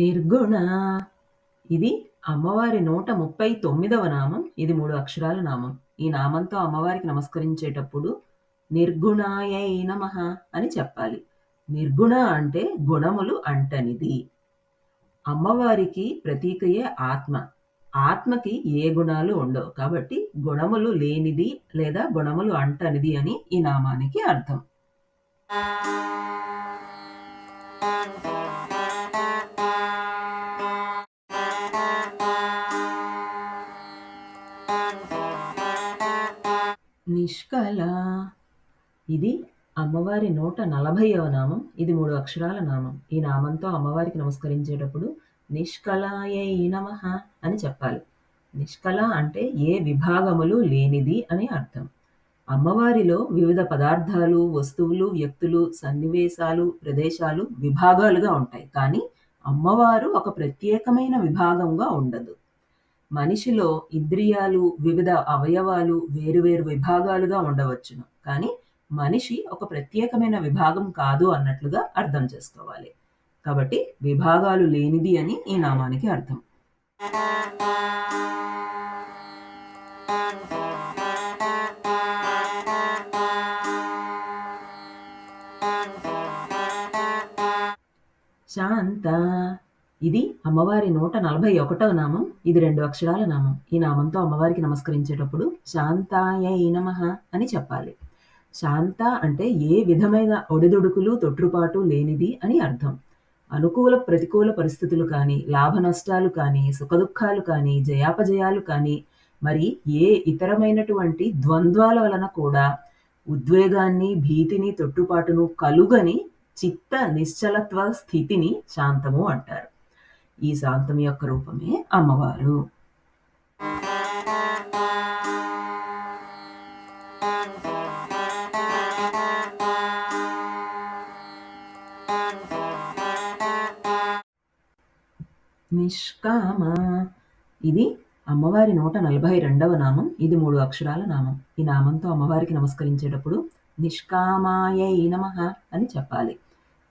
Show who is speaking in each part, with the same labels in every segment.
Speaker 1: నిర్గుణ. ఇది అమ్మవారి నూట ముప్పై తొమ్మిదవ నామం ఇది మూడు అక్షరాల నామం. ఈ నామంతో అమ్మవారికి నమస్కరించేటప్పుడు నిర్గుణాయై నమ అని చెప్పాలి. నిర్గుణ అంటే గుణములు అంటనిది. అమ్మవారికి ప్రతీకయే ఆత్మ. ఆత్మకి ఏ గుణాలు ఉండవు. కాబట్టి గుణములు లేనిది లేదా గుణములు అంటనిది అని ఈ నామానికి అర్థం. నిష్కల ఇది అమ్మవారి నూట నలభైవ నామం ఇది మూడు అక్షరాల నామం. ఈ నామంతో అమ్మవారికి నమస్కరించేటప్పుడు నిష్కలాయై నమ అని చెప్పాలి. నిష్కళ అంటే ఏ విభాగములు లేనిది అని అర్థం. అమ్మవారిలో వివిధ పదార్థాలు వస్తువులు వ్యక్తులు సన్నివేశాలు ప్రదేశాలు విభాగాలుగా ఉంటాయి. కానీ అమ్మవారు ఒక ప్రత్యేకమైన విభాగంగా ఉండదు. మనిషిలో ఇంద్రియాలు వివిధ అవయవాలు వేరువేరు విభాగాలుగా ఉండవచ్చును. కానీ మనిషి ఒక ప్రత్యేకమైన విభాగం కాదు అన్నట్లుగా అర్థం చేసుకోవాలి. కాబట్టి విభాగాలు లేనిది అని ఈ నామానికి అర్థం. శాంత ఇది అమ్మవారి నూట నలభై ఒకటవ నామం. ఇది రెండు అక్షరాల నామం. ఈ నామంతో అమ్మవారికి నమస్కరించేటప్పుడు శాంతాయ నమః అని చెప్పాలి. శాంత అంటే ఏ విధమైన ఒడిదుడుకులు తొట్టుపాటు లేనిది అని అర్థం. అనుకూల ప్రతికూల పరిస్థితులు కానీ లాభ నష్టాలు కానీ సుఖదుఖాలు కానీ జయాపజయాలు కానీ మరి ఏ ఇతరమైనటువంటి ద్వంద్వాల వలన కూడా ఉద్వేగాన్ని భీతిని తొట్టుపాటును కలుగని చిత్త నిశ్చలత్వ స్థితిని శాంతము అంటారు. ఈ శాంతం యొక్క రూపమే అమ్మవారు. నిష్కామ. ఇది అమ్మవారి నూట నలభై రెండవ నామం. ఇది మూడు అక్షరాల నామం. ఈ నామంతో అమ్మవారికి నమస్కరించేటప్పుడు నిష్కామాయై నమ అని చెప్పాలి.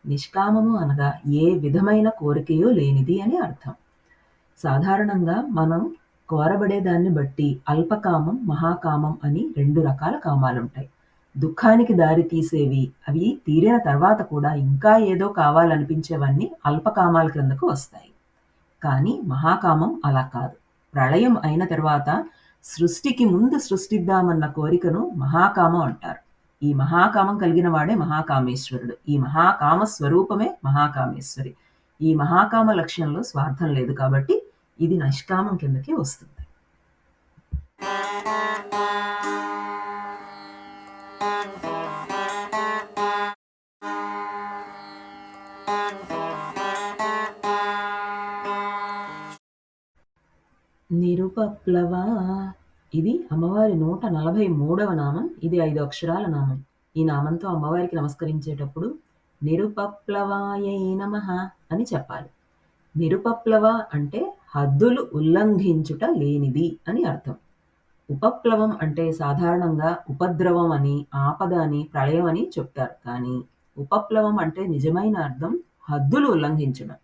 Speaker 1: నిష్కామము అనగా ఏ విధమైన కోరికయో లేనిది అని అర్థం. సాధారణంగా మనం కోరబడే దాన్ని బట్టి అల్పకామం మహాకామం అని రెండు రకాల కామాలుంటాయి. దుఃఖానికి దారి తీసేవి అవి తీరిన తర్వాత కూడా ఇంకా ఏదో కావాలనిపించేవన్నీ అల్పకామాల క్రిందకు వస్తాయి. కానీ మహాకామం అలా కాదు. ప్రళయం అయిన తర్వాత సృష్టికి ముందు సృష్టిద్దామన్న కోరికను మహాకామం అంటారు. ఈ మహాకామం కలిగిన వాడే మహాకామేశ్వరుడు. ఈ మహాకామ స్వరూపమే మహాకామేశ్వరి. ఈ మహాకామ లక్ష్యంలో స్వార్థం లేదు కాబట్టి ఇది నిష్కామం కిందకి వస్తుంది. నిరుపప్లవ ఇది అమ్మవారి నూట నలభై మూడవ నామం ఇది ఐదు అక్షరాల నామం. ఈ నామంతో అమ్మవారికి నమస్కరించేటప్పుడు నిరుపప్లవాయై నమ అని చెప్పాలి. నిరుపప్లవ అంటే హద్దులు ఉల్లంఘించుట లేనిది అని అర్థం. ఉపప్లవం అంటే సాధారణంగా ఉపద్రవం అని ఆపద అని ప్రళయం అని చెప్తారు. కానీ ఉపప్లవం అంటే నిజమైన అర్థం హద్దులు ఉల్లంఘించడం.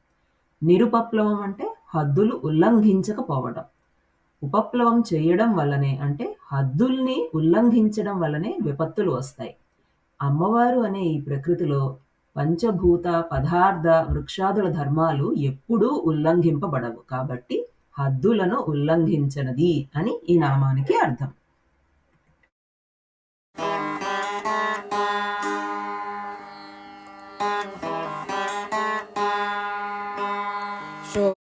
Speaker 1: నిరుపప్లవం అంటే హద్దులు ఉల్లంఘించకపోవడం. ఉపప్లవం చేయడం వల్లనే అంటే హద్దుల్ని ఉల్లంఘించడం వల్లనే విపత్తులు వస్తాయి. అమ్మవారు అనే ఈ ప్రకృతిలో పంచభూత పదార్థ వృక్షాదుల ధర్మాలు ఎప్పుడూ ఉల్లంఘింపబడవు. కాబట్టి హద్దులను ఉల్లంఘించనది అని ఈ నామానికి అర్థం.